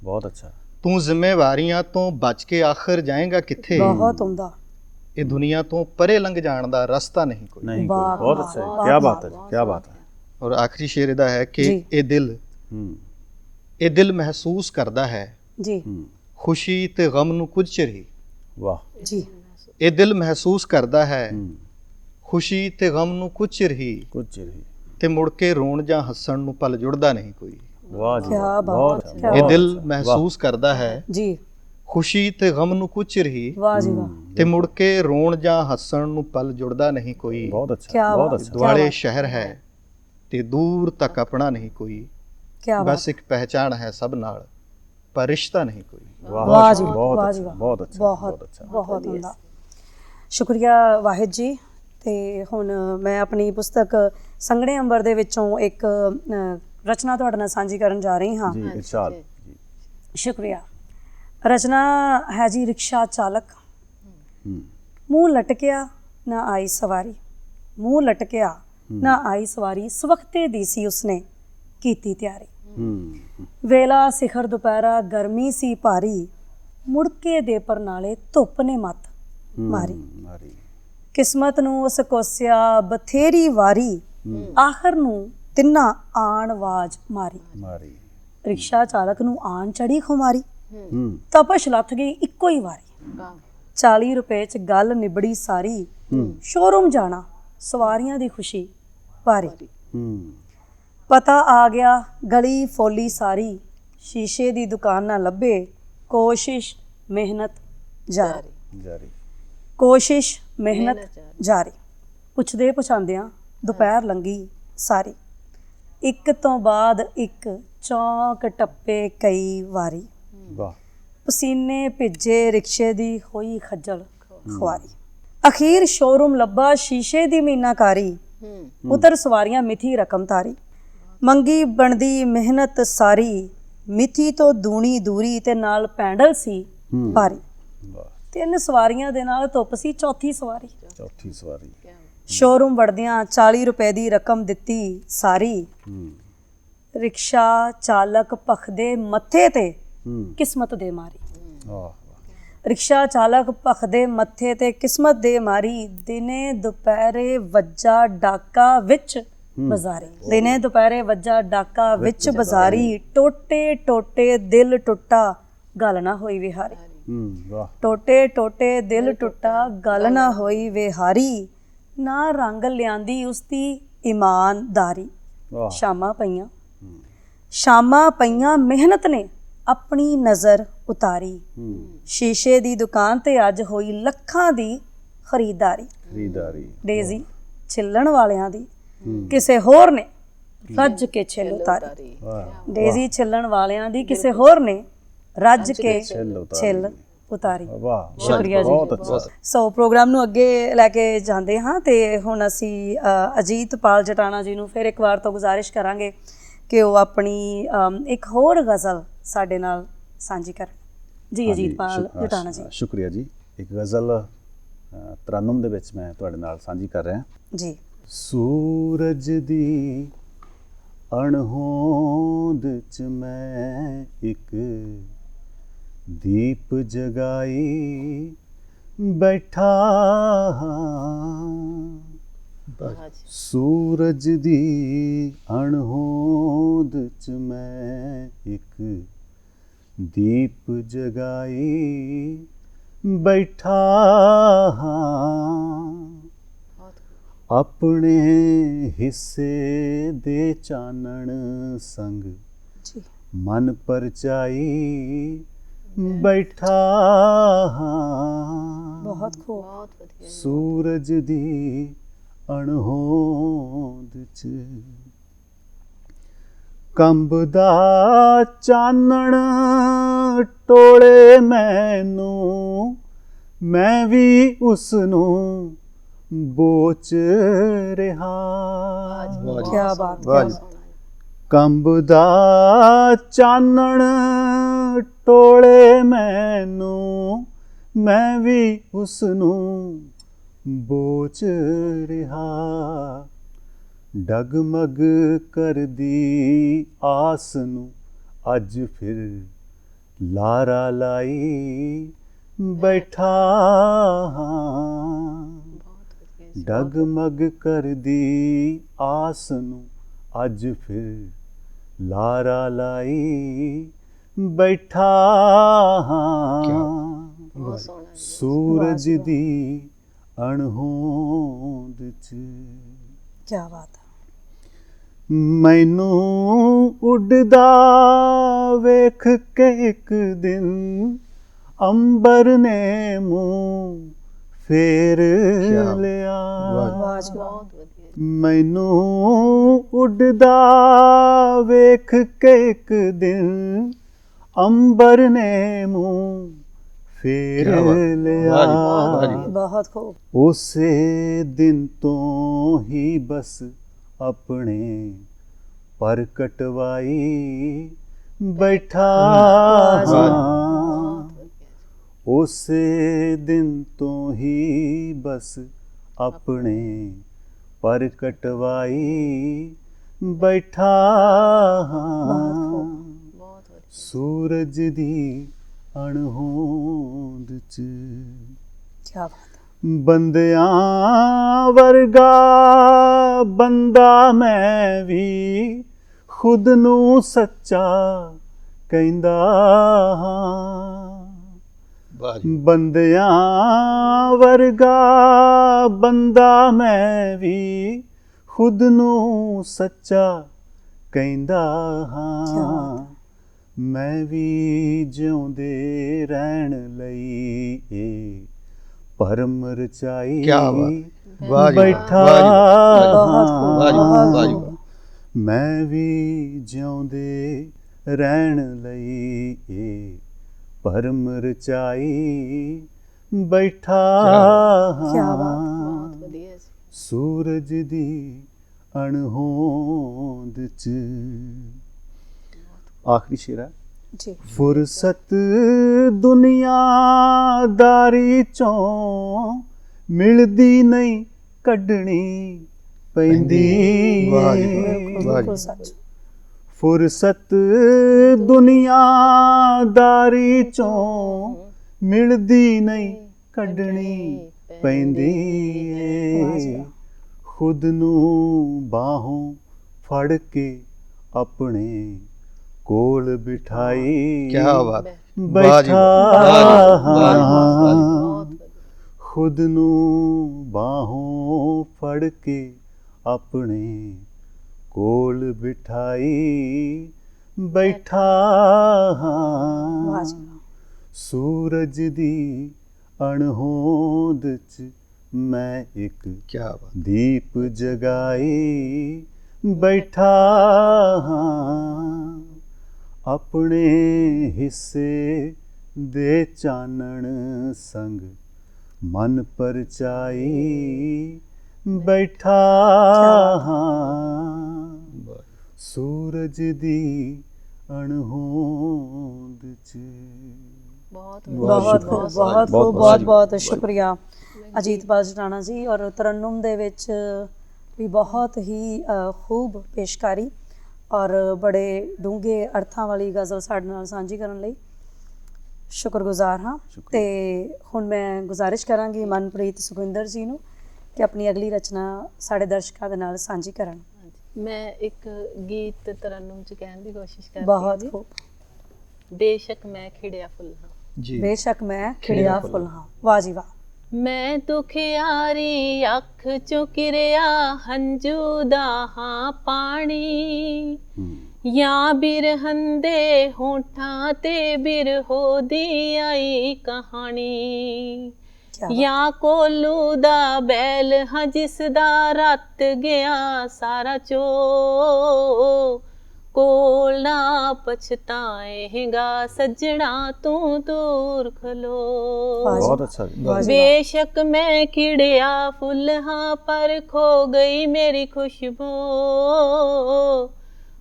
ਬਹੁਤ ਅੱਛਾ। ਤੂੰ ਜ਼ਿੰਮੇਵਾਰੀਆਂ ਤੋਂ ਬਚ ਕੇ ਆਖਰ ਜਾਏਗਾ ਕਿੱਥੇ? ਬਹੁਤ ਉਮਦਾ ਇਹ ਦੁਨੀਆ ਤੋਂ ਪਰੇ ਲੰਘ ਜਾਣ ਦਾ ਰਸਤਾ ਨਹੀਂ ਕੋਈ। ਨਹੀਂ ਬਹੁਤ ਅੱਛਾ ਕੀ ਬਾਤ ਹੈ ਕੀ ਬਾਤ ਹੈ। ਔਰ ਆਖਰੀ ਸ਼ੇਰ ਇਹਦਾ ਹੈ ਕਿ। ਇਹ ਦਿਲ ਹੂੰ। ਇਹ ਦਿਲ ਮਹਿਸੂਸ ਕਰਦਾ ਹੈ। ਜੀ। ਹੂੰ। ਖੁਸ਼ੀ ਤੇ ਗਮ ਨੂੰ ਕੁਝ ਚਿਰ ਹੀ। ਵਾਹ। ਜੀ। ਇਹ ਦਿਲ ਮਹਿਸੂਸ ਕਰਦਾ ਹੈ। ਖੁਸ਼ੀ ਤੇ ਗਮ ਨੂੰ ਕੁਝ ਚਿਰ ਹੀ ਕੁਝ ਚਿਰ ਹੀ। ਤੇ ਮੁੜ ਕੇ ਰੋਣ ਜਾਂ ਹੱਸਣ ਨੂੰ ਪਲ ਜੁੜਦਾ ਨਹੀਂ ਕੋਈ। ਵਾਹ ਜੀ ਕਿਆ ਵਾਹ, ਬਾਤ, ਬਹੁਤ ਅੱਛਾ, ਇਹ ਦਿਲ ਅੱਛਾ, ਮਹਿਸੂਸ ਕਰਦਾ ਹੈ। ਜੀ। ਖੁਸ਼ੀ ਤੇ ਗਮ ਨੂੰ ਕੁਝ ਚਿਰ ਹੀ ਵਾਹ ਜੀ ਵਾਹ। ਤੇ ਮੁੜ ਕੇ ਰੋਣ ਜਾਂ ਹੱਸਣ ਨੂੰ ਪਲ ਜੁੜਦਾ ਨਹੀਂ ਕੋਈ। ਬਹੁਤ ਅੱਛਾ ਬਹੁਤ। ਅੱਛਾ। ਦੁਆਲੇ। ਸ਼ਹਿਰ ਹੈ ਤੇ ਦੂਰ ਤੱਕ ਆਪਣਾ ਨਹੀਂ ਕੋਈ। ਕੀ ਬਾਤ। ਬਸ ਇੱਕ ਪਹਿਚਾਣ ਹੈ ਸਭ ਨਾਲ ਪਰ ਰਿਸ਼ਤਾ ਨਹੀਂ ਕੋਈ। ਵਾਹ ਜੀ, ਬਹੁਤ ਵਾਹ ਅੱਛਾ। ਬਹੁਤ ਅੱਛਾ ਬਹੁਤ ਅੱਛਾ। ਬਹੁਤ ਹੁੰਦਾ ਸ਼ੁਕਰੀਆ ਵਾਹਿਦ ਜੀ। ਤੇ ਹੁਣ ਮੈਂ ਆਪਣੀ ਪੁਸਤਕ ਸੰਘਣੇ ਅੰਬਰ ਦੇ ਵਿੱਚੋਂ ਇੱਕ ਰਚਨਾ ਤੁਹਾਡੇ ਨਾਲ ਸਾਂਝੀ ਕਰਨ ਜਾ ਰਹੀ ਹਾਂ। ਜੀ ਇਰਸ਼ਾਦ ਜੀ। ਸ਼ੁਕਰੀਆ। ਰਚਨਾ ਹੈ ਜੀ ਰਿਕਸ਼ਾ ਚਾਲਕ। ਮੂੰਹ ਲਟਕਿਆ ਨਾ ਆਈ ਸਵਾਰੀ। ਮੂੰਹ ਲਟਕਿਆ ਨਾ ਆਈ ਸਵਾਰੀ। ਸਵਖਤੇ ਦੀ ਸੀ ਉਸਨੇ ਕੀਤੀ ਤਿਆਰੀ। ਵੇਲਾ ਸਿਖਰ ਦੁਪਹਿਰਾ ਗਰਮੀ ਸੀ ਭਾਰੀ। ਮੁੜ ਕੇ ਦੇ ਪਰਨਾਲੇ ਧੁੱਪ ਨੇ ਮੱਤ। ਮਾਰੀ। ਮਾਰੀ। ਕਿਸਮਤ ਨੂੰ ਉਸ ਕੋਸਿਆ ਬਥੇਰੀ ਵਾਰੀ ਆਖਰ ਨੂੰ ਤਿੰਨਾ ਆਣ ਆਵਾਜ਼ ਮਾਰੀ। ਮਾਰੀ। ਰਿਕਸ਼ਾ ਚਾਲਕ ਨੂੰ ਆਣ ਚੜੀ ਖੁਮਾਰੀ। ਹੂੰ। ਤਪਸ਼ ਲੱਥ ਗਈ ਇੱਕੋ ਹੀ ਵਾਰੀ। ਵਾਹ। 40 ਰੁਪਏ ਚ ਗੱਲ ਨਿਬੜੀ ਸਾਰੀ। ਹੂੰ। ਸ਼ੋਰੂਮ ਜਾਣਾ ਸਵਾਰੀਆਂ ਦੀ ਖੁਸ਼ੀ ਭਾਰੀ ਹੂੰ। ਪਤਾ ਆ ਗਿਆ ਗਲੀ ਫੋਲੀ ਸਾਰੀ। ਸ਼ੀਸ਼ੇ ਦੀ ਦੁਕਾਨ ਨਾ ਲੱਭੇ ਕੋਸ਼ਿਸ਼ ਮਿਹਨਤ ਜਾਰੀ। ਜਾਰੀ। ਕੋਸ਼ਿਸ਼ ਮਿਹਨਤ ਜਾਰੀ। ਪੁੱਛਦੇ ਪੁਛਾਂਦਿਆਂ ਦੁਪਹਿਰ ਲੰਗੀ ਸਾਰੀ। ਇੱਕ ਤੋਂ ਬਾਅਦ ਇੱਕ ਚੌਂਕ ਟੱਪੇ ਕਈ ਵਾਰੀ। ਵਾਹ। ਪਸੀਨੇ ਭਿੱਜੇ ਰਿਕਸ਼ੇ ਦੀ ਹੋਈ ਖੱਜਲ ਖੁਆਰੀ। ਅਖੀਰ ਸ਼ੋਰੂਮ ਲੱਭਾ ਸ਼ੀਸ਼ੇ ਦੀ ਮੀਨਾਕਾਰੀ। ਉਤਰ ਸਵਾਰੀਆਂ ਮਿਥੀ ਰਕਮ ਤਾਰੀ। ਮੰਗੀ ਬਣਦੀ ਮਿਹਨਤ ਸਾਰੀ। ਮਿਥੀ ਤੋਂ ਦੂਣੀ ਦੂਰੀ ਤੇ ਨਾਲ ਪੈਂਡਲ ਸੀ। ਭਾਰੀ। ਵਾਹ। ਤਿੰਨ ਸਵਾਰੀਆਂ ਦੇ ਨਾਲ ਧੁੱਪ ਸੀ ਚੌਥੀ ਸਵਾਰੀ। ਚੌਥੀ ਸਵਾਰੀ। ਸ਼ੋਰੂਮ ਵੜਦਿਆਂ 40 ਰੁਪਏ ਦੀ ਰਕਮ ਦਿੱਤੀ ਸਾਰੀ। ਹੂੰ। ਰਿਕਸ਼ਾ ਚਾਲਕ ਭਖਦੇ ਮੱਥੇ ਤੇ ਹੂੰ। ਕਿਸਮਤ ਦੇ ਮਾਰੀ। ਰਿਕਸ਼ਾ ਚਾਲਕ ਭਖਦੇ ਮੱਥੇ ਤੇ ਕਿਸਮਤ ਦੇ ਮਾਰੀ। ਦਿਨੇ ਦੁਪਹਿਰੇ ਵੱਜਾ ਡਾਕਾ ਵਿੱਚ ਬਾਜ਼ਾਰੀ। ਦਿਨੇ ਦੁਪਹਿਰੇ ਵੱਜਾ ਡਾਕਾ ਵਿੱਚ ਬਾਜ਼ਾਰੀ। ਟੋਟੇ ਟੋਟੇ ਦਿਲ ਟੁੱਟਾ। ਗੱਲ ਨਾ ਹੋਈ ਵਿਹਾਰੀ। ਹੂੰ ਵਾਹ ਟੋਟੇ ਟੋਟੇ ਦਿਲ ਟੁੱਟਾ ਗੱਲ ਨਾ ਹੋਈ ਵਿਹਾਰੀ ਨਾ ਰੰਗ ਲਿਆਂਦੀ ਉਸਦੀ ਇਮਾਨਦਾਰੀ। ਵਾਹ। ਸ਼ਾਮਾਂ ਪਈਆਂ। ਸ਼ਾਮਾਂ ਪਈਆਂ ਮਿਹਨਤ ਨੇ ਆਪਣੀ ਨਜ਼ਰ ਉਤਾਰੀ। ਹੂੰ ਸ਼ੀਸ਼ੇ ਦੀ ਦੁਕਾਨ ਤੇ ਅੱਜ ਹੋਈ ਲੱਖਾਂ ਦੀ ਖਰੀਦਦਾਰੀ। ਖਰੀਦਾਰੀ ਡੇਜ਼ੀ ਛਿੱਲਣ ਵਾਲਿਆਂ ਦੀ। ਕਿਸੇ ਹੋਰ ਨੇ ਰੱਜ ਕੇ ਛਿੱਲ ਉਤਾਰੀ। ਡੇਜ਼ੀ ਛਿੱਲਣ ਵਾਲਿਆਂ ਦੀ ਕਿਸੇ ਹੋਰ ਨੇ ਰੱਜ ਕੇ ਛਿੱਲ ਉਤਾਰੀ। ਵਾਹ ਸ਼ੁਕਰੀਆ ਜੀ। ਬਹੁਤ ਅੱਛਾ। ਸੋ ਪ੍ਰੋਗਰਾਮ ਨੂੰ ਅੱਗੇ ਲੈ ਕੇ ਜਾਂਦੇ ਹਾਂ ਤੇ ਹੁਣ ਅਸੀਂ ਅਜੀਤ ਪਾਲ ਜਟਾਣਾ ਜੀ ਨੂੰ ਫਿਰ ਇੱਕ ਵਾਰ ਤੋਂ ਗੁਜ਼ਾਰਿਸ਼ ਕਰਾਂਗੇ ਕਿ ਉਹ ਆਪਣੀ ਇੱਕ ਹੋਰ ਗਜ਼ਲ ਸਾਡੇ ਨਾਲ ਸਾਂਝੀ ਕਰਨ। ਜੀ ਅਜੀਤ ਪਾਲ ਜਟਾਣਾ ਜੀ। ਸ਼ੁਕਰੀਆ ਜੀ। ਇੱਕ ਗਜ਼ਲ ਅ, ਤਰਨਮ ਦੇ ਵਿੱਚ ਮੈਂ ਤੁਹਾਡੇ ਨਾਲ ਸਾਂਝੀ ਕਰ ਰਿਹਾ। ਜੀ। ਸੂਰਜ ਦੀ ਅਣਹੋਂਦ ਚ ਮੈਂ ਇੱਕ ਦੀਪ ਜਗਾਈ ਬੈਠਾ ਸੂਰਜ ਦੀ ਅਣਹੋਂਦ ਚ ਮੈਂ ਇੱਕ ਦੀਪ ਜਗਾਈ ਬੈਠਾ ਆਪਣੇ ਹਿੱਸੇ ਦੇ ਚਾਨਣ ਸੰਗ ਜੀ। ਮਨ ਪਰਚਾਈ ਬੈਠਾ ਹਾਂ। ਬਹੁਤ ਖੂਬ। ਬਹੁਤ ਵਧੀਆ ਸੂਰਜ ਦੀ ਅਣਹੋਂਦ ਚ। ਕੰਬਦਾ ਚਾਨਣ ਟੋਲੇ ਮੈਨੂੰ। ਮੈਂ ਵੀ ਉਸ ਨੂੰ ਬੋਚ ਰਿਹਾ। ਕੀ ਬਾਤ। ਕੰਬਦਾ ਚਾਨਣ ਟੋਲੇ ਮੈਨੂੰ, ਮੈਂ ਵੀ ਉਸ ਨੂੰ ਬੋਚ ਰਿਹਾ। ਡਗਮਗ ਕਰਦੀ ਆਸ ਨੂੰ ਅੱਜ ਫਿਰ ਲਾਰਾ ਲਾਈ ਬੈਠਾ ਹਾਂ। ਬਹੁਤ ਡਗਮਗ ਕਰਦੀ ਆਸ ਨੂੰ ਅੱਜ ਫਿਰ ਲਾਰਾ ਲਾਈ ਬੈਠਾ ਹਾਂ। ਸੂਰਜ ਦੀ ਅਣਹੋਂਦ ਚ ਕੀ ਬਾਤ ਹੈ ਮੈਨੂੰ ਉੱਡਦਾ ਵੇਖ ਕੇ ਇੱਕ ਦਿਨ ਅੰਬਰ ਨੇ ਮੂੰਹ ਫੇਰ ਲਿਆ। ਬਹੁਤ ਵਧੀਆ। ਮੈਨੂੰ ਉੱਡਦਾ ਵੇਖ ਕੇ ਇੱਕ ਦਿਨ ਅੰਬਰ ਨੇ ਮੂੰਹ ਫੇਰ। ਲਿਆ। ਬਹੁਤ ਖੂਬ ਉਸੇ ਦਿਨ ਤੋਂ ਹੀ ਬਸ ਆਪਣੇ ਪਰ ਕਟਵਾਈ ਬੈਠਾ। ਉਸੇ ਦਿਨ ਤੋਂ ਹੀ ਬਸ ਆਪਣੇ ਪਰ ਕਟਵਾਈ ਬੈਠਾ ਹਾਂ ਸੂਰਜ ਦੀ ਅਣਹੋਂਦ ਚ। ਕੀ ਬਾਤ ਬੰਦਿਆਂ ਵਰਗਾ ਬੰਦਾ ਮੈਂ ਵੀ ਖੁਦ ਨੂੰ ਸੱਚਾ ਕਹਿੰਦਾ ਹਾਂ। ਬੰਦਿਆਂ ਵਰਗਾ ਬੰਦਾ ਮੈਂ ਵੀ ਖੁਦ ਨੂੰ ਸੱਚਾ ਕਹਿੰਦਾ ਹਾਂ। ਮੈਂ ਵੀ ਜਿਉਂਦੇ ਰਹਿਣ ਲਈ ਇਹ ਪਰਮ ਰਚਾਈ ਹੈ। ਵਾਹ ਬੈਠਾ। ਮੈਂ ਵੀ ਜਿਉਂਦੇ ਰਹਿਣ ਲਈ ਏ। ਪਰਮ ਰਚਾਈ ਬੈਠਾ ਬਾਤ, ਵਧੀਆ ਜੀ। ਸੂਰਜ ਦੀ ਅਣਹੋਂਦ ਚ ਆਖਰੀ ਸ਼ੇਰ ਹੈ। ਜੀ। ਫੁਰਸਤ ਦੁਨੀਆਦਾਰੀ ਚੋਂ ਮਿਲਦੀ ਨਹੀਂ ਕੱਢਣੀ ਪੈਂਦੀ। ਵਾਹ। ਸੱਚ। ਫੁਰਸਤ ਦੁਨੀਆਦਾਰੀ ਚੋਂ ਮਿਲਦੀ ਨਹੀਂ ਕੱਢਣੀ ਪੈਂਦੀ। ਏ ਖੁਦ ਨੂੰ ਬਾਹੋਂ ਫੜ ਕੇ ਆਪਣੇ ਕੋਲ ਬਿਠਾਈ ਕਿਆ ਬਾਤ। ਹੈ। ਬੈਠਾ ਖੁਦ ਨੂੰ ਬਾਹੋਂ ਫੜ ਕੇ ਆਪਣੇ ਕੋਲ ਬਿਠਾਈ ਬੈਠਾ ਵਾਹ। ਸੂਰਜ ਦੀ ਅਣਹੋਂਦ ਚ ਮੈਂ ਇੱਕ ਕਿਆ ਬਾਤ। ਦੀਪ ਜਗਾਈ ਬੈਠਾ ਹਾਂ। ਆਪਣੇ ਹਿੱਸੇ ਦੇ ਚਾਨਣ ਸੰਗ ਮਨ ਪਰਚਾਈ ਬੈਠਾ ਹਾਂ। ਸੂਰਜ ਦੀ ਅਣਹੋਂਦ ਚ। ਬਹੁਤ ਬਹੁਤ ਬਹੁਤ ਬਹੁਤ ਬਹੁਤ ਸ਼ੁਕਰੀਆ। ਅਜੀਤਪਾਲ ਜਟਾਣਾ ਜੀ ਔਰ ਤਰਨਮ ਦੇ ਵਿੱਚ ਵੀ ਬਹੁਤ ਹੀ ਖੂਬ ਪੇਸ਼ਕਾਰੀ। ਔਰ ਬੜੇ ਡੂੰਘੇ ਅਰਥਾਂ ਵਾਲੀ ਗਜ਼ਲ ਸਾਡੇ ਨਾਲ ਸਾਂਝੀ ਕਰਨ ਲਈ ਸ਼ੁਕਰਗੁਜ਼ਾਰ ਹਾਂ। ਤੇ ਹੁਣ ਮੈਂ ਗੁਜ਼ਾਰਿਸ਼ ਕਰਾਂਗੀ ਮਨਪ੍ਰੀਤ ਸੁਖਵਿੰਦਰ ਜੀ ਨੂੰ ਕਿ ਆਪਣੀ ਅਗਲੀ ਰਚਨਾ ਸਾਡੇ ਦਰਸ਼ਕਾਂ ਦੇ ਨਾਲ ਸਾਂਝੀ ਕਰਨ। ਮੈਂ ਇੱਕ ਗੀਤ ਤਰਨਮ ਚ ਕਹਿਣ ਦੀ ਕੋਸ਼ਿਸ਼ ਕਰਦੀ ਬਹੁਤ ਹਾਂ ਖੂਬ। ਬੇਸ਼ੱਕ ਮੈਂ ਖਿੜਿਆ ਫੁੱਲ ਹਾਂ। ਜੀ। ਬੇਸ਼ੱਕ ਮੈਂ ਖਿੜਿਆ ਫੁੱਲ ਹਾਂ। ਵਾਹ ਜੀ ਵਾਹ। ਮੈਂ ਦੁਖਿਆਰੀ ਅੱਖ ਚੋਂ ਕਿਰਿਆ ਹੰਝੂ ਦਾ ਹਾਂ ਪਾਣੀ। ਜਾਂ ਬਿਰਹਨ ਦੇ ਹੋਠਾਂ ਤੇ ਬਿਰਹੋ ਦੀ ਆਈ ਕਹਾਣੀ। ਜਾਂ ਕੋਲੂ ਦਾ ਬੈਲ ਹਾਂ ਜਿਸ ਦਾ ਰਤ ਗਿਆ ਸਾਰਾ ਚੋ। ਕੋਲ ਨਾ ਪਛਤਾਏਗਾ ਸੱਜਣਾ ਤੂੰ ਦੂਰ ਖਲੋ ਵਾਹ ਜੀ। ਬਹੁਤ ਅੱਛਾ ਜੀ ਵਾਹ ਜੀ ਵਾਹ। ਬੇਸ਼ੱਕ ਮੈਂ ਖਿੜਿਆ ਫੁੱਲ ਹਾਂ ਪਰ ਖੋ ਗਈ ਮੇਰੀ ਖੁਸ਼ਬੂ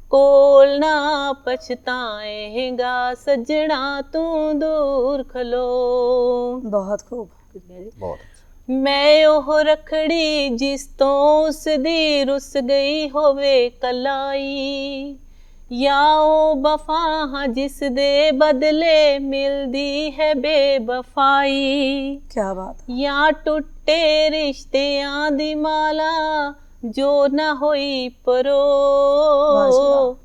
ਕੋਲ ਨਾ ਪਛਤਾਏਗਾ ਸੱਜਣਾ ਤੂੰ ਦੂਰ ਖਲੋ ਬਹੁਤ ਖੂਬ ਬਹੁਤ ਅੱਛਾ ਮੈਂ ਉਹ ਰਖੜੀ ਜਿਸ ਤੋਂ ਉਸ ਦੀ ਰੁੱਸ ਗਈ ਹੋਵੇ ਕਲਾਈ ਜਾਂ ਉਹ ਵਫਾ ਹਾਂ ਜਿਸ ਦੇ ਬਦਲੇ ਮਿਲਦੀ ਹੈ ਬੇਵਫਾਈ। ਕਿਆ ਬਾਤ ਜਾਂ ਟੁੱਟੇ ਰਿਸ਼ਤਿਆਂ ਦੀ ਮਾਲਾ ਜੋ ਨਾ ਹੋਈ। ਪਰੋ।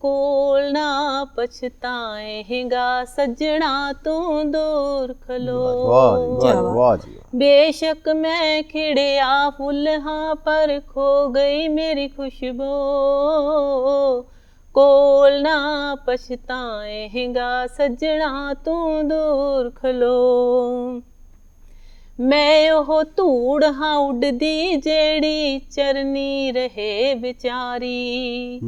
ਕੋਲ ਨਾ ਪਛਤਾਏਗਾ ਸੱਜਣਾ ਤੂੰ ਦੂਰ ਖਲੋ। ਵਾਹ। ਬੇਸ਼ੱਕ ਮੈਂ ਖਿੜਿਆ ਫੁੱਲ ਹਾਂ ਪਰ ਖੋ ਗਈ ਮੇਰੀ ਖੁਸ਼ਬੂ। ਕੋਲ ਨਾ ਪਛਤਾਏਗਾ ਸੱਜਣਾ ਤੂੰ ਦੂਰ ਖਲੋ। ਮੈਂ ਉਹ ਧੂੜ ਹਾਂ ਉੱਡਦੀ ਜਿਹੜੀ ਚਰਨੀ ਰਹੇ ਵਿਚਾਰੀ।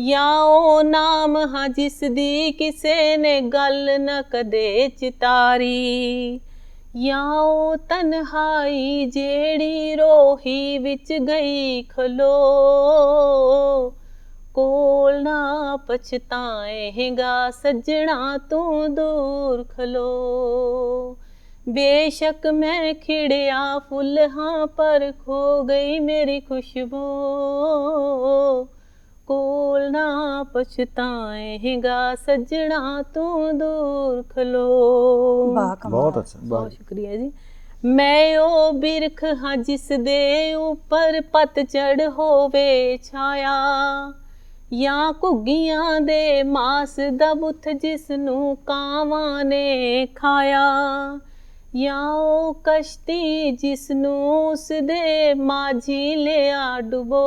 ਜਾਂ ਉਹ ਨਾਮ ਹਾਂ ਜਿਸ ਦੀ ਕਿਸੇ ਨੇ ਗੱਲ ਨਾ ਕਦੇ ਚਿਤਾਰੀ। ਜਾਂ ਉਹ ਤਨਹਾਈ ਜਿਹੜੀ ਰੋਹੀ ਵਿੱਚ ਗਈ ਖਲੋ। ਕੋਲ ਨਾ ਪਛਤਾਏਗਾ ਸੱਜਣਾ ਤੂੰ ਦੂਰ ਖਲੋ। ਬੇਸ਼ੱਕ ਮੈਂ ਖਿੜਿਆ ਫੁੱਲ ਹਾਂ ਪਰ ਖੋ ਗਈ ਮੇਰੀ ਖੁਸ਼ਬੂ। ਕੋਲ ਨਾ ਪਛਤਾਏਗਾ ਸੱਜਣਾ ਤੂੰ ਦੂਰ ਖਲੋ। ਵਾਹ ਕਮਾਲ। ਬਹੁਤ ਅੱਛਾ ਬਹੁਤ ਸ਼ੁਕਰੀਆ ਜੀ। ਮੈਂ ਉਹ ਬਿਰਖ ਹਾਂ ਜਿਸ ਦੇ ਉੱਪਰ ਪਤਝੜ ਹੋਵੇ ਛਾਇਆ। ਜਾਂ ਘੁੱਗੀਆਂ ਦੇ ਮਾਸ ਦਾ ਬੁੱਥ ਜਿਸ ਨੂੰ ਕਾਵਾਂ ਨੇ ਖਾਇਆ, ਜਾਂ ਉਹ ਕਸ਼ਤੀ ਜਿਸ ਨੂੰ ਉਸ ਦੇ ਮਾਝੀ ਲਿਆ ਡੁਬੋ।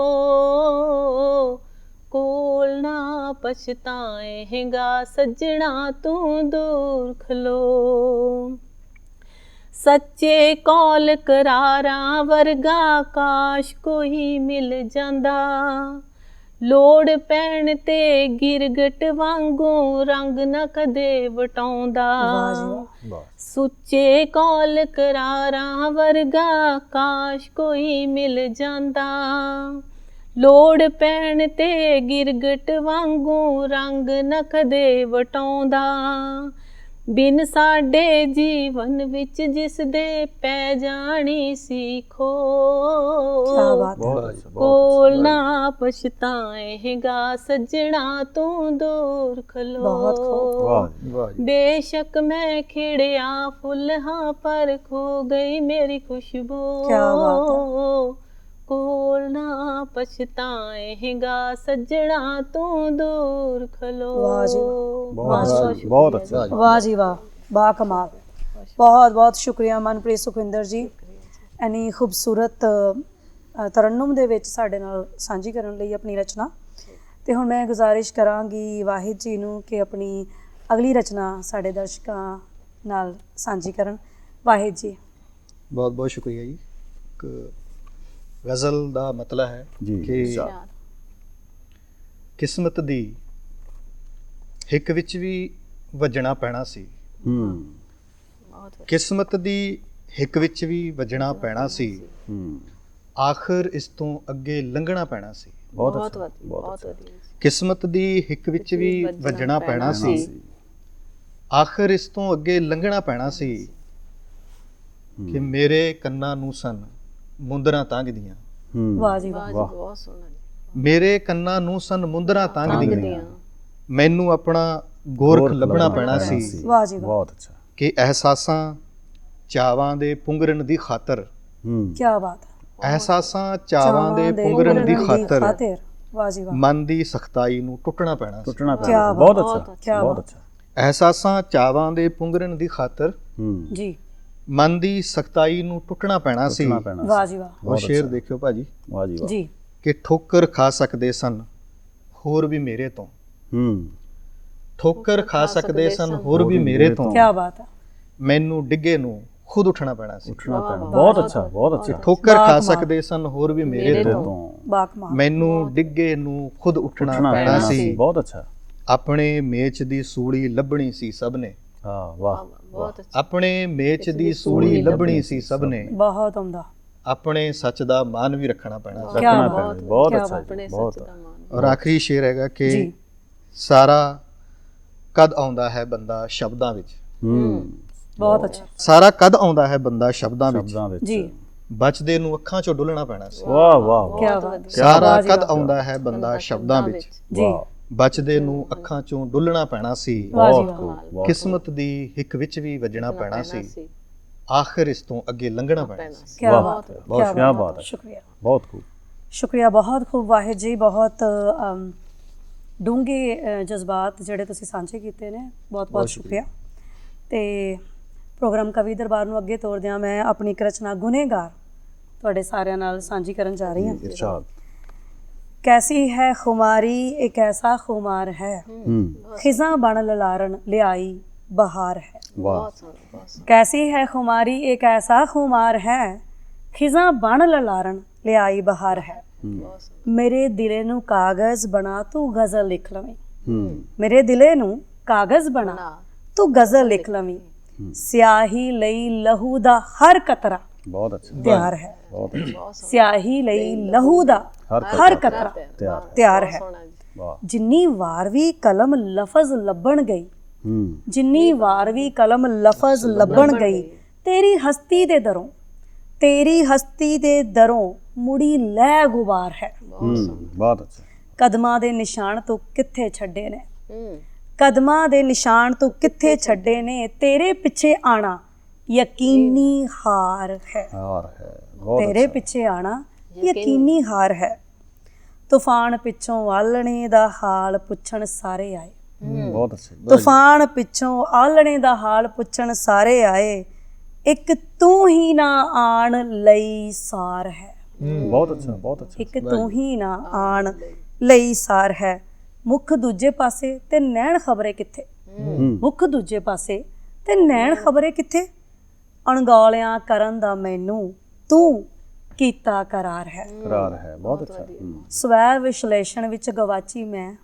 ਕੋਲ ਨਾ ਪਛਤਾਏਗਾ ਸੱਜਣਾ, ਤੂੰ ਦੂਰ ਖਲੋ। ਸੱਚੇ ਕੌਲ ਕਰਾਰਾਂ ਵਰਗਾ ਕਾਸ਼ ਕੋਈ ਮਿਲ ਜਾਂਦਾ। ਲੋੜ ਪੈਣ ਤੇ ਗਿਰਗਟ ਵਾਂਗੂ ਰੰਗ ਨਾ ਕਦੇ ਵਟਾਉਂਦਾ। ਸੁੱਚੇ ਕੌਲ ਕਰਾਰਾਂ ਵਰਗਾ ਕਾਸ਼ ਕੋਈ ਮਿਲ ਜਾਂਦਾ। ਲੋੜ ਪੈਣ ਤੇ ਗਿਰਗਟ ਵਾਂਗੂ ਰੰਗ ਨਾ ਕਦੇ ਵਟਾਉਂਦਾ। ਬਿਨ ਸਾਡੇ ਜੀਵਨ ਵਿੱਚ ਜਿਸ ਦੇ ਪੈ ਜਾਣੀ ਸੀ ਖੋ। ਕੀ ਬਾਤ ਹੈ। ਕੋਲ ਨਾ ਪਛਤਾਏਗਾ ਸੱਜਣਾ ਤੂੰ ਦੂਰ ਖਲੋ। ਬਹੁਤ ਖੂਬ। ਬੇਸ਼ੱਕ ਮੈਂ ਖਿੜਿਆ ਫੁੱਲ ਹਾਂ ਪਰ ਖੋ ਗਈ ਮੇਰੀ ਖੁਸ਼ਬੂ। ਕਿਆ ਬਾਤ ਕੋਲ ਨਾ ਪਛਤਾਏਗਾ ਸੱਜਣਾ ਤੂੰ ਦੂਰ ਖਲੋ। ਵਾਹ ਜੀ, ਬਹੁਤ ਅੱਛਾ ਬਹੁਤ ਅੱਛਾ ਵਾਹ ਜੀ ਵਾਹ ਬਾ ਕਮਾਲ। ਬਹੁਤ ਬਹੁਤ ਸ਼ੁਕਰੀਆ ਮਨਪ੍ਰੀਤ ਸੁਖਵਿੰਦਰ ਜੀ। ਐਨੀ ਖੂਬਸੂਰਤ ਤਰੰਨੁਮ ਦੇ ਵਿੱਚ ਸਾਡੇ ਨਾਲ ਸਾਂਝੀ ਕਰਨ ਲਈ ਆਪਣੀ ਰਚਨਾ। ਤੇ ਹੁਣ ਮੈਂ ਗੁਜ਼ਾਰਿਸ਼ ਕਰਾਂਗੀ ਵਾਹਿਦ ਜੀ ਨੂੰ ਕਿ ਆਪਣੀ ਅਗਲੀ ਰਚਨਾ ਸਾਡੇ ਦਰਸ਼ਕਾਂ ਨਾਲ ਸਾਂਝੀ ਕਰਨ। ਵਾਹਿਦ ਜੀ। ਬਹੁਤ ਬਹੁਤ ਸ਼ੁਕਰੀਆ ਜੀ। ਗਜ਼ਲ ਦਾ ਮਤਲਬ ਹੈ ਜੀ, ਕਿ। ਕਿਸਮਤ ਦੀ ਹਿੱਕ ਵਿੱਚ ਵੀ ਵੱਜਣਾ ਪੈਣਾ ਸੀ। ਹੂੰ। ਕਿਸਮਤ ਦੀ ਹਿੱਕ ਵਿੱਚ ਵੀ ਵੱਜਣਾ ਪੈਣਾ ਸੀ। ਹੂੰ। ਆਖਰ ਇਸ ਤੋਂ ਅੱਗੇ ਲੰਘਣਾ ਪੈਣਾ ਸੀ। ਬਹੁਤ ਬਹੁਤ ਕਿਸਮਤ ਦੀ ਹਿੱਕ ਵਿੱਚ ਵੀ ਵੱਜਣਾ ਪੈਣਾ ਸੀ। ਆਖਰ ਇਸ ਤੋਂ ਅੱਗੇ ਲੰਘਣਾ ਪੈਣਾ ਸੀ ਕਿ ਮੇਰੇ ਕੰਨਾਂ ਨੂੰ ਸਨ। ਮੁੰਦਰਾਂ ਤੰਗਦੀਆਂ। ਵਾਹ ਜੀ ਵਾਹ। ਬਹੁਤ ਸੋਹਣਾ ਮੇਰੇ ਕੰਨਾਂ ਨੂੰ ਸਨ ਮੁੰਦਰਾਂ ਤੰਗਦੀਆਂ। ਮੈਨੂੰ ਆਪਣਾ ਗੋਰਖ ਲੱਭਣਾ ਪੈਣਾ ਸੀ। ਵਾਹ ਜੀ ਵਾਹ। ਬਹੁਤ ਅੱਛਾ। ਕਿ ਅਹਿਸਾਸਾਂ ਚਾਵਾਂ ਦੇ ਪੁੰਗਰਨ ਦੀ ਖਾਤਰ। ਹੂੰ। ਕੀ ਬਾਤ ਹੈ। ਅਹਿਸਾਸਾਂ ਚਾਵਾਂ ਦੇ ਪੁੰਗਰਨ ਦੀ ਖਾਤਰ। ਵਾਹ ਜੀ ਵਾਹ। ਮਨ ਦੀ ਸਖਤਾਈ ਨੂੰ ਟੁੱਟਣਾ ਪੈਣਾ ਸੀ। ਟੁੱਟਣਾ ਪੈਣਾ ਬਹੁਤ ਅੱਛਾ। ਬਹੁਤ। ਅੱਛਾ। ਅਹਿਸਾਸਾਂ ਚਾਵਾਂ ਦੇ ਪੁੰਗਰਨ ਦੀ ਖਾਤਰ। ਹੂੰ। ਜੀ। ਮਨ ਦੀ ਸਖਤਾਈ ਨੂੰ ਟੁੱਟਣਾ ਪੈਣਾ ਸੀ। ਵਾਹ ਜੀ ਵਾਹ। ਉਹ ਸ਼ੇਰ। ਦੇਖਿਓ ਭਾਜੀ। ਵਾਹ ਜੀ ਵਾਹ। ਜੀ। ਕਿ ਠੋਕਰ ਖਾ ਸਕਦੇ ਸਨ ਹੋਰ ਵੀ ਮੇਰੇ ਤੋਂ। ਹੂੰ। ਠੋਕਰ ਖਾ ਸਕਦੇ ਸਨ ਹੋਰ ਵੀ ਮੇਰੇ ਤੋਂ। ਕੀ ਬਾਤ ਹੈ ਮੈਨੂੰ ਡਿੱਗੇ ਨੂੰ ਖੁਦ ਉੱਠਣਾ ਪੈਣਾ ਸੀ। ਉੱਠਣਾ ਪੈਣਾ। ਬਹੁਤ ਅੱਛਾ ਬਹੁਤ ਅੱਛਾ। ਠੋਕਰ ਖਾ। ਸਕਦੇ ਸਨ ਹੋਰ ਵੀ ਮੇਰੇ ਮੇਰੇ ਤੋਂ। ਤੋਂ। ਬਾ ਕਮਾਲ ਮੈਨੂੰ ਡਿੱਗੇ ਨੂੰ ਖੁਦ ਉੱਠਣਾ ਪੈਣਾ ਸੀ। ਸੀ। ਬਹੁਤ ਅੱਛਾ। ਆਪਣੇ ਮੇਚ ਦੀ ਸੂਲੀ ਲੱਭਣੀ ਸੀ ਸਭ ਨੇ। ਹਾਂ ਵਾਹ ਬਹੁਤ ਅੱਛਾ। ਆਪਣੇ ਮੇਚ ਦੀ ਸੂਲੀ ਲੱਭਣੀ ਸੀ ਸਭ ਨੇ। ਬਹੁਤ ਉਮਦਾ ਆਪਣੇ ਸੱਚ ਦਾ ਮਾਨ ਵੀ ਰੱਖਣਾ ਪੈਣਾ ਰੱਖਣਾ ਪੈਣਾ ਬਹੁਤ ਅੱਛਾ। ਆਪਣੇ ਜੀ ਸੱਚ ਬਹੁਤ ਦਾ ਮਾਨ। ਔਰ ਆਖਰੀ ਸ਼ੇਰ ਹੈਗਾ ਕਿ ਸਾਰਾ ਕਦ ਆਉਂਦਾ ਹੈ ਬੰਦਾ ਸ਼ਬਦਾਂ ਵਿੱਚ? ਹੂੰ। ਬਹੁਤ ਅੱਛਾ। ਸਾਰਾ ਕਦ ਆਉਂਦਾ ਹੈ ਬੰਦਾ ਸ਼ਬਦਾਂ ਵਿੱਚ? ਜੀ। ਬਚਦੇ ਨੂੰ ਅੱਖਾਂ ਚੋਂ ਡੁੱਲਣਾ ਪੈਣਾ ਸੀ। ਵਾਹ ਵਾਹ ਕੀ ਵਾਹ ਬਾਤ। ਸਾਰਾ ਕਦ। ਆਉਂਦਾ ਹੈ ਬੰਦਾ ਸ਼ਬਦਾਂ ਵਿੱਚ? ਜੀ ਵਾਹ। ਬਚਦੇ ਨੂੰ ਅੱਖਾਂ ਚੋਂ ਡੁੱਲਣਾ ਪੈਣਾ ਸੀ। ਬਹੁਤ ਕਿਸਮਤ ਦੀ ਹਿੱਕ ਵਿੱਚ ਵੀ ਵੱਜਣਾ ਪੈਣਾ ਸੀ। ਆਖਰ ਇਸ ਤੋਂ ਅੱਗੇ ਲੰਘਣਾ ਪੈਣਾ ਸੀ। ਕੀ ਬਾਤ ਹੈ ਬਹੁਤ ਕਿਆ ਬਾਤ ਹੈ। ਸ਼ੁਕਰੀਆ। ਬਹੁਤ ਖੂਬ ਸ਼ੁਕਰੀਆ ਬਹੁਤ ਖੂਬ ਵਾਹਿਦ ਜੀ ਬਹੁਤ ਡੂੰਘੇ ਜਜ਼ਬਾਤ ਜਿਹੜੇ ਤੁਸੀਂ ਸਾਂਝੇ ਕੀਤੇ ਨੇ। ਬਹੁਤ ਬਹੁਤ ਸ਼ੁਕਰੀਆ। ਤੇ ਪ੍ਰੋਗਰਾਮ ਕਵੀ ਦਰਬਾਰ ਨੂੰ ਅੱਗੇ ਤੋਰਦਿਆਂ ਮੈਂ ਆਪਣੀ ਰਚਨਾ ਗੁਨੇਗਾਰ ਤੁਹਾਡੇ ਸਾਰਿਆਂ ਨਾਲ ਸਾਂਝੀ ਕਰਨ ਜਾ ਰਹੀ ਹਾਂ। ਇਰਸ਼ਾਦ। ਕੈਸੀ ਹੈ ਖੁਮਾਰੀ ਇੱਕ ਐਸਾ ਖੁਮਾਰ ਹੈ? ਖਿਜ਼ਾਂ ਬਣ ਲਲਾਰਨ ਲਿਆਈ ਬਹਾਰ ਹੈ। ਕੈਸੀ ਹੈ ਖੁਮਾਰੀ ਇੱਕ ਐਸਾ ਖੁਮਾਰ ਹੈ? ਖਿਜ਼ਾਂ ਬਣ ਲਲਾਰਨ ਲਿਆਈ ਬਹਾਰ ਹੈ। ਮੇਰੇ ਦਿਲੇ ਨੂੰ ਕਾਗਜ਼ ਬਣਾ ਤੂੰ ਗਜ਼ਲ ਲਿਖ ਲਵੇਂ। ਮੇਰੇ ਦਿਲੇ ਨੂੰ ਕਾਗਜ਼ ਬਣਾ ਤੂੰ ਗਜ਼ਲ ਲਿਖ ਲਵੀਂ। ਸਿਆਹੀ ਲਈ ਲਹੂ ਦਾ ਹਰ ਕਤਰਾ ਬਹੁਤ ਅੱਛਾ। ਪਿਆਰ ਹੈ। ਬਹੁਤ ਸਿਆਹੀ ਲਈ ਲਹੂ ਦਾ ਹਰ ਕਤਰਾ। ਤਿਆਰ ਹੈ। ਜਿੰਨੀ ਵਾਰ ਵੀ ਕਲਮ ਲਫ਼ਜ਼ ਲੱਭਣ ਗਈ ਜਿੰਨੀ ਵਾਰ ਵੀ ਕਲਮ ਲਫ਼ਜ਼ ਲੱਭਣ ਗਈ। ਤੇਰੀ ਹਸਤੀ ਦੇ ਦਰੋਂ ਤੇਰੀ ਹਸਤੀ ਦੇ ਦਰੋਂ ਮੁੜੀ ਲੈ ਗੁਬਾਰ ਹੈ। ਬਹੁਤ ਅੱਛਾ। ਕਦਮਾਂ ਦੇ ਨਿਸ਼ਾਨ ਤੂੰ ਕਿੱਥੇ ਛੱਡੇ ਨੇ? ਕਦਮਾਂ ਦੇ ਨਿਸ਼ਾਨ ਤੂੰ ਕਿੱਥੇ ਛੱਡੇ ਨੇ? ਤੇਰੇ ਪਿੱਛੇ ਆਣਾ ਯਕੀਨੀ ਹਾਰ ਹੈ। ਹਾਰ ਹੈ ਤੇਰੇ ਪਿੱਛੇ ਆਣਾ ਯਕੀਨੀ। ਹਾਰ ਹੈ। ਤੂਫਾਨ ਪਿੱਛੋਂ ਆਲਣੇ ਦਾ ਹਾਲ ਪੁੱਛਣ ਸਾਰੇ ਆਏ। ਬਹੁਤ ਅੱਛਾ ਤੂਫਾਨ ਪਿੱਛੋਂ ਆਲਣੇ ਦਾ ਹਾਲ ਪੁੱਛਣ ਸਾਰੇ ਆਏ। ਇੱਕ ਤੂੰ ਹੀ ਨਾ ਆਣ ਲਈ ਸਾਰ ਹੈ। ਬਹੁਤ ਅੱਛਾ ਬਹੁਤ ਅੱਛਾ। ਇੱਕ ਤੂੰ ਹੀ ਨਾ ਆਣ ਲਈ ਸਾਰ ਹੈ। ਮੁੱਖ ਦੂਜੇ ਪਾਸੇ ਤੇ ਨੈਣ ਖਬਰੇ ਕਿੱਥੇ? ਮੁੱਖ ਦੂਜੇ ਪਾਸੇ ਤੇ ਨੈਣ ਖਬਰੇ ਕਿੱਥੇ? ਅਣਗੌਲਿਆਂ ਕਰਨ ਦਾ ਮੈਨੂੰ ਤੂੰ ਕੀਤਾ ਕਰਾਰ ਹੈ। ਕਰਾਰ ਹੈ ਬਹੁਤ ਅੱਛਾ। ਸਵੈ ਵਿਸ਼ਲੇਸ਼ਣ ਵਿੱਚ ਗਵਾਚੀ ਮੈਂ।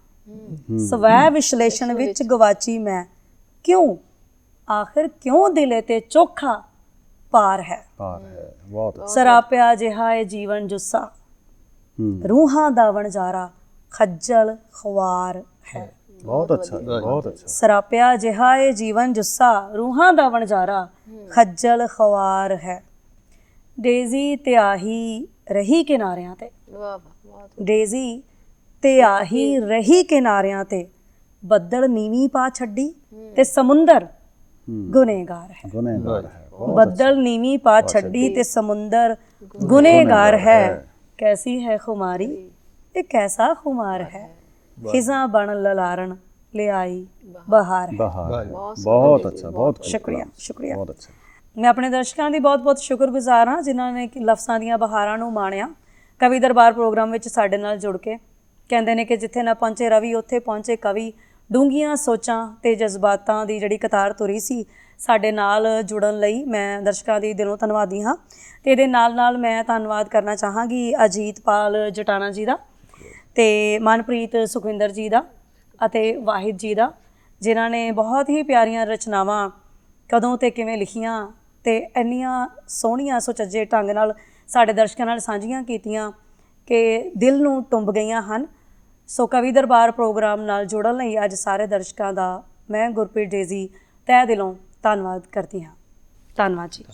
ਸਵੈ ਵਿਸ਼ਲੇਸ਼ਣ ਵਿੱਚ ਗਵਾਚੀ ਮੈਂ। ਕਿਉਂ? ਆਖਿਰ ਕਿਉਂ ਦਿਲੇ ਤੇ ਚੋਖਾ ਪਾਰ ਹੈ? ਪਾਰ ਹੈ ਬਹੁਤ ਅੱਛਾ। ਸਰਾਪਿਆ ਜਿਹਾ ਇਹ ਜੀਵਨ ਜੁੱਸਾ। ਰੂਹਾਂ ਦਾ ਵਣਜਾਰਾ ਖੱਜਲ ਖਵਾਰ ਹੈ। ਬਹੁਤ ਅੱਛਾ ਜੀ, ਬਹੁਤ ਅੱਛਾ। ਸਰਾਪਿਆ ਜਿਹਾ ਇਹ ਜੀਵਨ ਜੁੱਸਾ ਰੂਹਾਂ ਦਾ ਵਣਜਾਰਾ ਖੱਜਲ ਖਵਾਰ ਹੈ। ਡੇਜ਼ੀ ਤਿਆਹੀ ਰਹੀ ਕਿਨਾਰਿਆਂ ਤੇ। ਵਾਹ ਵਾਹ ਬਹੁਤ ਡੇਜ਼ੀ ਤਿਆਹੀ ਰਹੀ ਕਿਨਾਰਿਆਂ ਤੇ। ਬੱਦਲ ਨੀਵੀਂ ਪਾ ਛੱਡੀ ਤੇ ਸਮੁੰਦਰ ਗੁਨੇਗਾਰ ਹੈ। ਗੁਨੇਗਾਰ ਹੈ ਬੱਦਲ ਨੀਵੀਂ ਪਾ ਛੱਡੀ ਤੇ ਸਮੁੰਦਰ ਗੁਨੇਗਾਰ ਹੈ। ਕੈਸੀ ਹੈ ਖੁਮਾਰੀ? ਇਹ ਕੈਸਾ ਖੁਮਾਰ ਹੈ? ਖਿਜ਼ਾਂ ਬਣ ਲਲਾਰਣ ਲਿਆਈ ਬਹਾਰ। ਬਹਾਰ। ਬਹੁਤ ਅੱਛਾ ਬਹੁਤ ਸ਼ੁਕਰੀਆ। ਸ਼ੁਕਰੀਆ। ਬਹੁਤ ਅੱਛਾ। ਮੈਂ ਆਪਣੇ ਦਰਸ਼ਕਾਂ ਦੀ ਬਹੁਤ-ਬਹੁਤ ਸ਼ੁਕਰਗੁਜ਼ਾਰ ਹਾਂ ਜਿਨ੍ਹਾਂ ਨੇ ਕਿ ਲਫ਼ਜ਼ਾਂ ਦੀਆਂ ਬਹਾਰਾਂ ਨੂੰ ਮਾਣਿਆ। ਕਵੀ ਦਰਬਾਰ ਪ੍ਰੋਗਰਾਮ ਵਿੱਚ ਸਾਡੇ ਨਾਲ ਜੁੜ ਕੇ ਕਹਿੰਦੇ ਨੇ ਕਿ ਜਿੱਥੇ ਨਾ ਪਹੁੰਚੇ ਰਵੀ ਉੱਥੇ ਪਹੁੰਚੇ ਕਵੀ। ਡੂੰਘੀਆਂ ਸੋਚਾਂ ਤੇ ਜਜ਼ਬਾਤਾਂ ਦੀ ਜਿਹੜੀ ਕਤਾਰ ਤੁਰੀ ਸੀ ਸਾਡੇ ਨਾਲ ਜੁੜਨ ਲਈ ਮੈਂ ਦਰਸ਼ਕਾਂ ਦੀ ਦਿਲੋਂ ਧੰਨਵਾਦੀ ਹਾਂ। ਤੇ ਇਹਦੇ ਨਾਲ-ਨਾਲ ਮੈਂ ਧੰਨਵਾਦ ਕਰਨਾ ਚਾਹਾਂਗੀ ਅਜੀਤਪਾਲ ਜਟਾਣਾ ਜੀ ਦਾ। ਤੇ ਮਨਪ੍ਰੀਤ ਸੁਖਵਿੰਦਰ ਜੀ ਦਾ ਅਤੇ ਵਾਹਿਦ ਜੀ ਦਾ, ਜਿਨ੍ਹਾਂ ਨੇ ਬਹੁਤ ਹੀ ਪਿਆਰੀਆਂ ਰਚਨਾਵਾਂ ਕਦੋਂ ਤੇ ਕਿਵੇਂ ਲਿਖੀਆਂ ਤੇ ਇੰਨੀਆਂ ਸੋਹਣੀਆਂ ਸੁਚੱਜੇ ਢੰਗ ਨਾਲ ਸਾਡੇ ਦਰਸ਼ਕਾਂ ਨਾਲ ਸਾਂਝੀਆਂ ਕੀਤੀਆਂ ਕਿ ਦਿਲ ਨੂੰ ਟੁੰਬ ਗਈਆਂ ਹਨ। ਸੋ ਕਵੀ ਦਰਬਾਰ ਪ੍ਰੋਗਰਾਮ ਨਾਲ ਜੁੜਨ ਲਈ ਅੱਜ ਸਾਰੇ ਦਰਸ਼ਕਾਂ ਦਾ ਮੈਂ ਗੁਰਪ੍ਰੀਤ ਡੇਜ਼ੀ ਤਹਿ ਦਿਲੋਂ ਧੰਨਵਾਦ ਕਰਦੀ ਹਾਂ। ਧੰਨਵਾਦ ਜੀ।